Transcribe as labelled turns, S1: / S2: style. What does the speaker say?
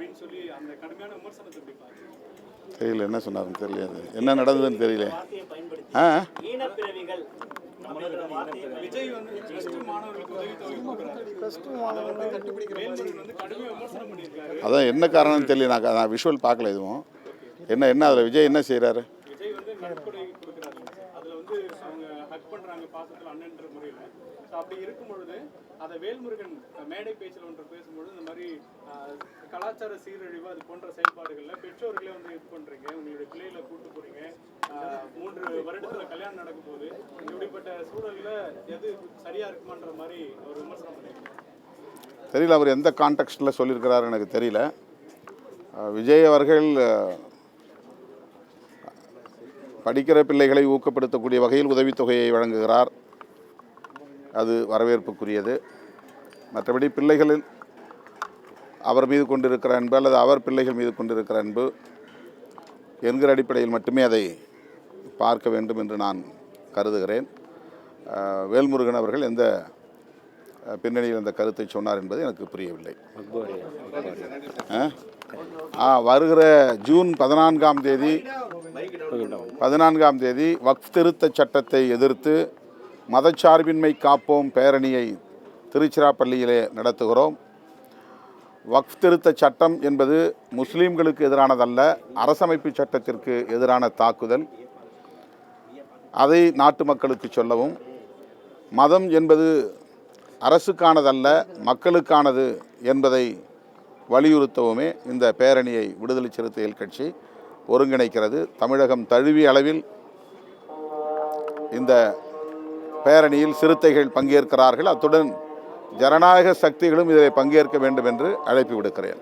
S1: அப்படின்னு சொல்லி அந்த கடுமையான விமர்சனத்தை எப்படி பாருங்க
S2: தெரியல என்ன சொன்னாருன்னு தெரியல. அது. என்ன நடந்ததுன்னு தெரியல. ஆ? அதான் என்ன காரணம்னு தெரியல. நான் நான் விஷுவல் பார்க்கல எதுவும். என்ன என்ன அதில் விஜய் என்ன செய்கிறாரு
S1: விஜய் வந்து நன்கொடை கொடுக்குறாரு அதுல வந்து அவங்க ஹக் பண்றாங்க பாசத்துல அண்ணன்ற முறையில. ஸோ அப்படி இருக்கும் பொழுது அதை வேல்முருகன் மேடை பேச்சில் ஒன்று பேசும்பொழுது இந்த மாதிரி கலாச்சார சீரழிவு அது போன்ற செயல்பாடுகள்ல பெற்றோர்களே வந்து இது பண்றீங்க. உங்களுடைய பிள்ளைகளை கூட்டு போறீங்க. மூன்று வருடத்துல கல்யாணம் நடக்கும் போது இப்படிப்பட்ட சூழல்ல எது சரியா இருக்குமான்ற மாதிரி ஒரு விமர்சனம் பண்ணியிருக்காங்க
S2: தெரியல அவர் எந்த கான்டெக்ஸ்டில் சொல்லியிருக்கிறாரு எனக்கு தெரியல. விஜய் அவர்கள் படிக்கிற பிள்ளைகளை ஊக்கப்படுத்தக்கூடிய வகையில் உதவித்தொகையை வழங்குகிறார். அது வரவேற்புக்குரியது. மற்றபடி பிள்ளைகளில் அவர் மீது கொண்டிருக்கிற அன்பு அல்லது அவர் பிள்ளைகள் மீது கொண்டிருக்கிற அன்பு என்கிற அடிப்படையில் மட்டுமே அதை பார்க்க வேண்டும் என்று நான் கருதுகிறேன். வேல்முருகன் அவர்கள் எந்த பின்னணியில் அந்த கருத்தை சொன்னார் என்பது எனக்கு புரியவில்லை. ஆ? ஆ வருகிற ஜூன் பதினான்காம் தேதி பதினான்காம் தேதி வக்ஃப் திருத்த சட்டத்தை எதிர்த்து மதச்சார்பின்மை காப்போம் பேரணியை திருச்சிராப்பள்ளியிலே நடத்துகிறோம். வக்ஃப் திருத்த சட்டம் என்பது முஸ்லீம்களுக்கு எதிரானதல்ல அரசமைப்பு சட்டத்திற்கு எதிரான தாக்குதல். அதை நாட்டு மக்களுக்கு சொல்லவும் மதம் என்பது அரசுக்கானதல்ல மக்களுக்கானது என்பதை வலியுறுத்தவுமே இந்த பேரணியை விடுதலை சிறுத்தைகள் கட்சி ஒருங்கிணைக்கிறது. தமிழகம் தழுவிய அளவில் இந்த பேரணியில் சிறுத்தைகள் பங்கேற்கிறார்கள். அத்துடன் ஜனநாயக சக்திகளும் இதில் பங்கேற்க வேண்டும் என்று அழைப்பு விடுக்கிறேன்.